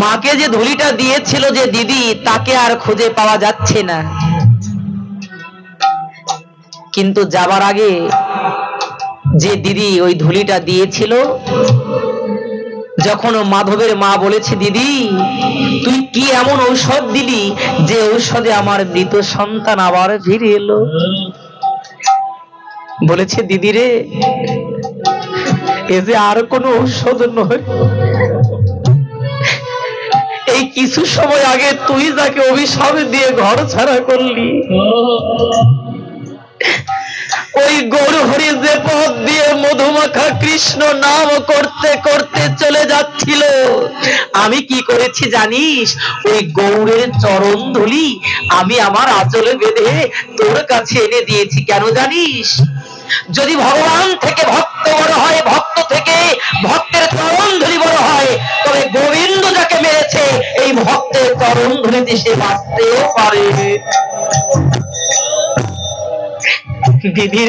মাকে যে ধুলিটা দিয়েছিল যে দিদি, তাকে আর খুঁজে পাওয়া যাচ্ছে না। কিন্তু যাবার আগে যে দিদি ওই ধুলিটা দিয়েছিল, যখন মাধবের মা বলেছে, দিদি, তুই কি এমন ঔষধ দিলি যে ঔষধে আমার মৃত সন্তান আবার ফিরে এলো? বলেছে, দিদি রে, এ যে আর কোনো ঔষধ নয়। কিছু সময় আগে তুই যাকে অভিশাপ দিয়ে ঘর ছাড়া করলি। ওই গৌর হরি যে পথ দিয়ে মধুমাখা কৃষ্ণ নাম করতে করতে চলে যাচ্ছিল। আমি কি করেছি জানিস? ওই গৌরের চরণ ধুলি আমি আমার আঁচলে বেঁধে তোর কাছে এনে দিয়েছি, কেন জানিস? যদি ভগবান থেকে ভক্ত বড় হয়, ভক্ত থেকে ভক্তের চরণ ধুলি বড় হয়, তবে গোবিন্দ যাকে মেরেছে, এই ভক্তের চরণ ধুলিতে সে বাঁচতেও পারে। দিদি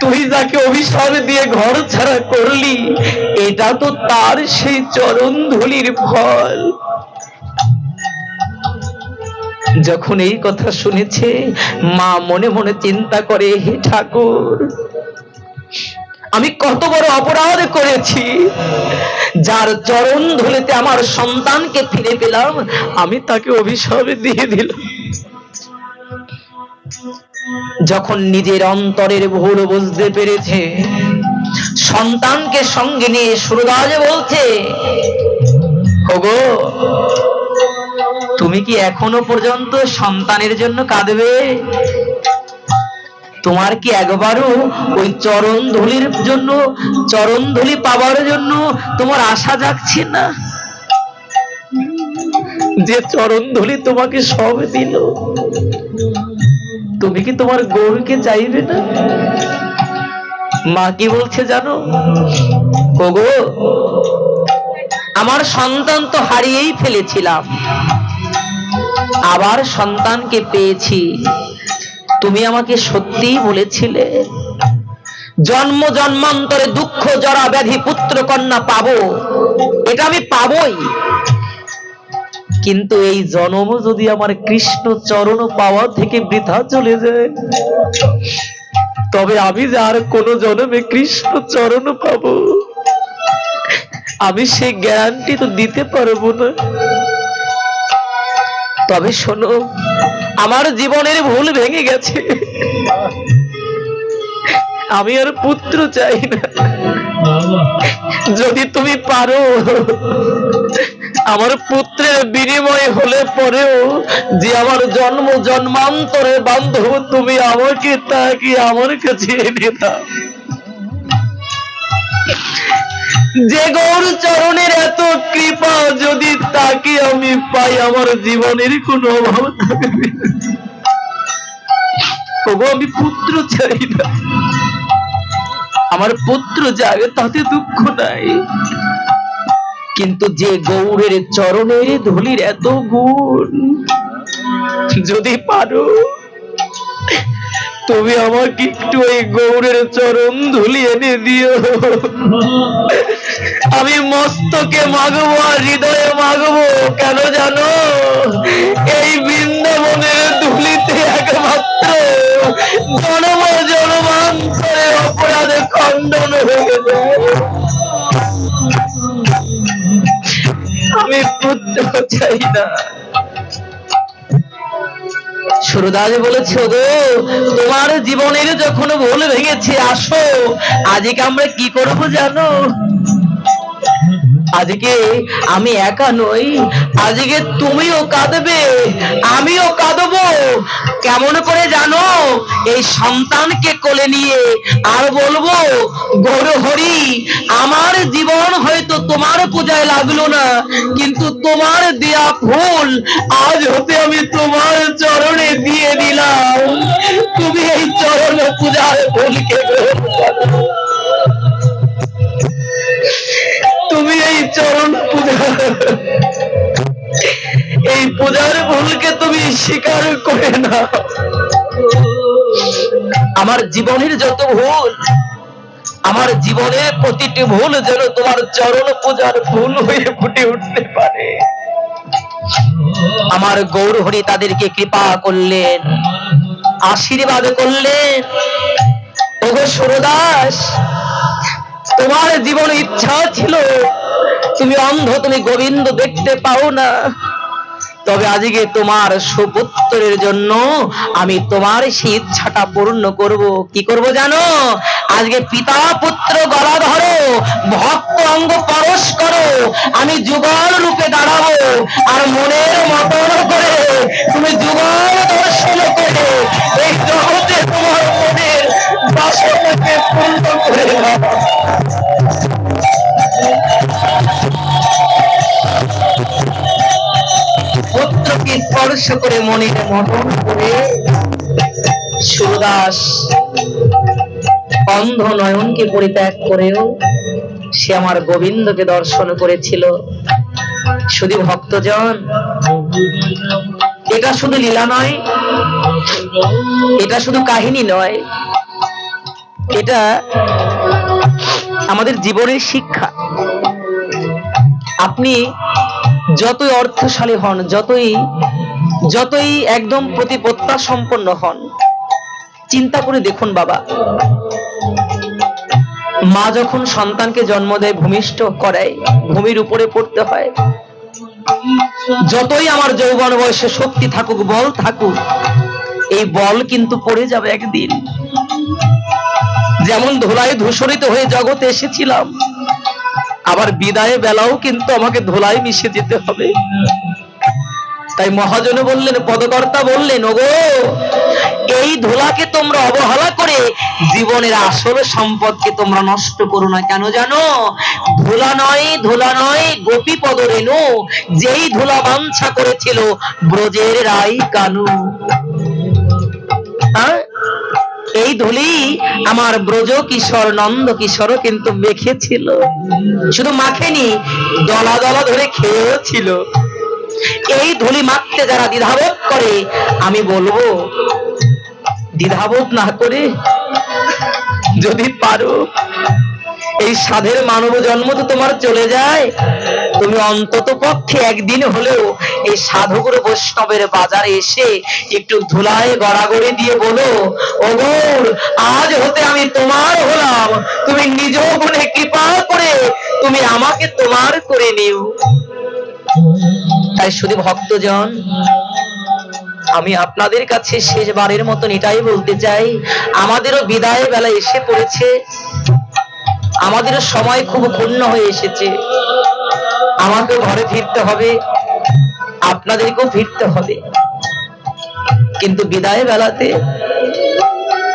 তুই যাকে অভিশাপ দিয়ে ঘর ছাড়া করলি, এটা তো তার সেই চরণ ধুলির ফল। যখন এই কথা শুনেছে, মা মনে মনে চিন্তা করে, হে ঠাকুর, আমি কত বড় অপরাধ করেছি। যার চরণ ধুলিতে আমার সন্তানকে ফিরে পেলাম, আমি তাকে অভিশাপ দিয়ে দিলাম। যখন নিজের অন্তরের ভুল বুঝতে পেরেছে, সন্তানকে সঙ্গে নিয়ে সুরদাস বলছে, ওগো তুমি কি এখনও পর্যন্ত সন্তানের জন্য কাঁদবে? তোমার কি একবারও ওই চরণ ধুলির জন্য, চরণ ধুলি পাওয়ার জন্য তোমার আশা জাগছে না? যে চরণ ধুলি তোমাকে সব দিল, তুমি কি তোমার গৌরকে চাইবে না? মা কি বলছে জানো? ওগো, আমার সন্তান তো হারিয়েই ফেলেছিলাম। আবার সন্তানকে পেয়েছি। তুমি আমাকে সত্যিই বলেছিলে, জন্ম জন্মান্তরে দুঃখ, জরা, ব্যাধি, পুত্র, কন্যা পাবো। এটা আমি পাবই। কিন্তু এই জন্ম যদি আমার কৃষ্ণ চরণ পাওয়া থেকে বৃথা চলে যায়, তবে আমি যে আর কোন জন্মে কৃষ্ণ চরণ পাবো, আমি সেই গ্যারান্টি তো দিতে পারব না। তবে শোনো, আমার জীবনের ভুল ভেঙে গেছে। আমি আর পুত্র চাই না। যদি তুমি পারো, আমার পুত্রের বিনিময় হলে পরেও যে আমার জন্ম জন্মান্তরে বান্ধব, তুমি আমাকে তাকে আমার কাছে এনে দাও। যে গৌর চরণের এত কৃপা, যদি তাকে আমি পাই, আমার জীবনের কোনো অভাব তবু আমি পুত্র চাই না। আমার পুত্র যাবে তাতে দুঃখ নাই। কিন্তু যে গৌরের চরণের ধুলির এত গুণ, যদি পারো, তুমি আমাকে একটু ওই গৌরের চরণ ধুলি এনে দিও। আমি মস্তকে মাগবো আর হৃদয়ে মাগবো, কেন জানো? এই বৃন্দাবনের ধুলিতে একমাত্র জনম জনমান্তরে অপরাধে খণ্ডন হয়ে যায় আমি পুত্র চাই না। সুরদাস বলেছে গো তোমার জীবনের যখন ভুল ভেঙেছে, আসো। আজকে আমরা কি করব জানো? আজকে আমি একা নই। আজকে তুমিও কাঁদবে, আমিও কাঁদবো। কেমন করে জানো, এই সন্তানকে কোলে নিয়ে আর বলব, গৌর হরি, আমার জীবন হয়তো তোমার পূজায় লাগল না, কিন্তু তোমার দেয়া ফুল আজ হতে আমি তোমার চরণে দিয়ে দিলাম। তুমি এই চরণ পূজার ফুলকে গ্রহণ চরণ পূজা। এই পূজার ভুলকে তুমি স্বীকার করে না আমার জীবনের যত ভুল, আমার জীবনের প্রতিটি ভুল যেন তোমার চরণ পূজার ভুল হয়ে ফুটে উঠতে পারে। আমার গৌর হরি তাদেরকে কৃপা করলেন, আশীর্বাদ করলেন। ওগো সুরদাস, তোমার জীবনে ইচ্ছা ছিল তুমি অন্ধ, তুমি গোবিন্দ দেখতে পাও না। তবে আজকে তোমার সুপুত্রের জন্য আমি তোমার সেই ইচ্ছাটা পূর্ণ করব। কি করব জানো? আজকে পিতা পুত্র গলা ধরো, ভক্ত অঙ্গ পরশ করো, আমি যুগল রূপে দাঁড়াবো আর মনের মতন করে তুমি যুগল দর্শন করে এই জগতে তোমার মনের বাসনাকে পূর্ণ করে দাও। পুত্রকে স্পর্শ করে মনের মতন করে। সুরদাস অন্ধ নয়নকে পরিত্যাগ করেও সে আমার গোবিন্দকে দর্শন করেছিল। শুধু ভক্তজন, এটা শুধু লীলা নয়, এটা শুধু কাহিনী নয়, এটা আমাদের জীবনের শিক্ষা। আপনি যতই অর্থশালী হন, যতই যতই একদম প্রতিপত্তা সম্পন্ন হন, চিন্তা করে দেখুন বাবা। মা যখন সন্তানকে জন্ম দেয়, ভূমিষ্ঠ করায়, ভূমির উপরে পড়তে হয়, যতই আমার যৌবন বয়সে শক্তি থাকুক, বল থাকুক, এই বল কিন্তু পড়ে যাবে একদিন। যেমন ধুলায় ধূসরিত হয়ে জগতে এসেছিলাম আবার বিদায় বেলাও কিন্তু আমাকে ধুলায় মিশে যেতে হবে। তাই মহাজন বললেন, পদকর্তা বললেন, ওগো, এই ধুলাকে তোমরা অবহেলা করে জীবনের আসল সম্পদকে তোমরা নষ্ট করো না। কেন জানো? ধোলা নয় ধোলা নয়, গোপী পদ রেণু যেই ধুলা বাঞ্ছা করেছিল ব্রজের রাই কানু হ্যাঁ? এই ধুলি আমার ব্রজ কিশোর, নন্দ কিশোর কিন্তু মেখেছিল। শুধু মাখেনি, দলা দলা ধরে খেয়েও ছিল এই ধুলি মাখতে যারা দ্বিধাবোধ করে, আমি বলব, দ্বিধাবোধ না করে যদি পারো এই সাধের মানব জন্ম তো তোমার চলে যায়। তুমি অন্তত পক্ষে একদিন হলেও এই সাধুগুরু বৈষ্ণবের বাজারে এসে একটু ধুলায় গড়াগড়ি দিয়ে বলো, ওগোর, আজ হতে আমি তোমার হলাম। তুমি নিজ গুণে কৃপা করে তুমি আমাকে তোমার করে নিও। তাই শুধু ভক্তজন, আমি আপনাদের কাছে শেষবারের মতন এটাই বলতে চাই। আমাদেরও বিদায় বেলা এসে পড়েছে। আমাদেরও সময় খুব পূর্ণ হয়ে এসেছে। আমাকেও ঘরে ফিরতে হবে, আপনাদেরকেও ফিরতে হবে। কিন্তু বিদায় বেলাতে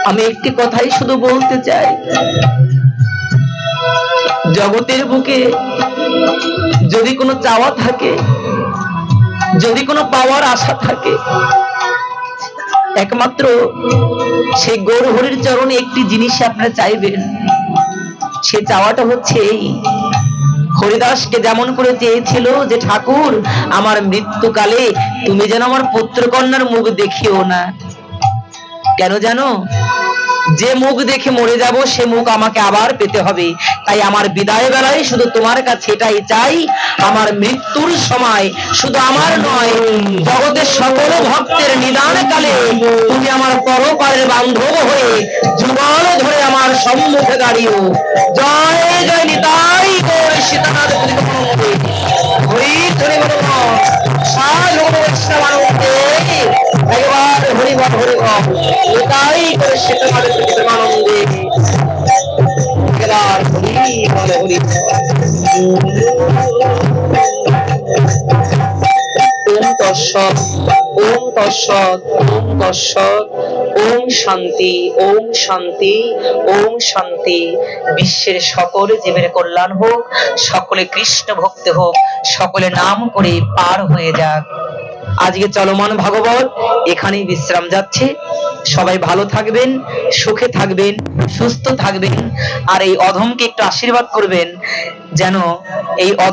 আমি একটি কথাই শুধু বলতে চাই। জগতের বুকে যদি কোনো চাওয়া থাকে, যদি কোনো পাওয়ার আশা থাকে, একমাত্র সেই গৌর হরির চরণে একটি জিনিস আপনারা চাইবেন। সে চাওয়াটা হচ্ছে এই। হরিদাসকে যেমন করে চেয়েছিল যে, ঠাকুর, আমার মৃত্যুকালে তুমি যেন আমার পুত্রকন্যার মুখ দেখিও না। কেন জানো? যে মুখ দেখে মরে যাব, সে মুখ আমাকে আবার পেতে হবে। তাই আমার বিদায় বেলায় শুধু তোমার কাছে এটাই চাই, আমার মৃত্যুর সময় শুধু আমার নয়, জগতের সকল ভক্তের নিদান কালে তুমি আমার পরপারের বান্ধব হয়ে যুগল ধরে আমার সম্মুখে দাঁড়িও জয় জয় নিতাই গৌর সীতানাথ হরি ধরে সাধু একবার হরি বল হরি বল। নিতাই করে ওম তৎসৎ ওম তৎসৎ, ওম শান্তি ওম শান্তি ওম শান্তি। বিশ্বের সকল জীবের কল্যাণ হোক, সকলে কৃষ্ণ ভক্তি হোক, সকলে নাম করে পার হয়ে যাক। আজকে চলমান ভাগবত, এখানেই বিশ্রাম যাচ্ছে। সবাই ভালো থাকবেন, সুখে থাকবেন, সুস্থ থাকবেন, আর এই অধমকে একটু আশীর্বাদ করবেন, যেন এই অধম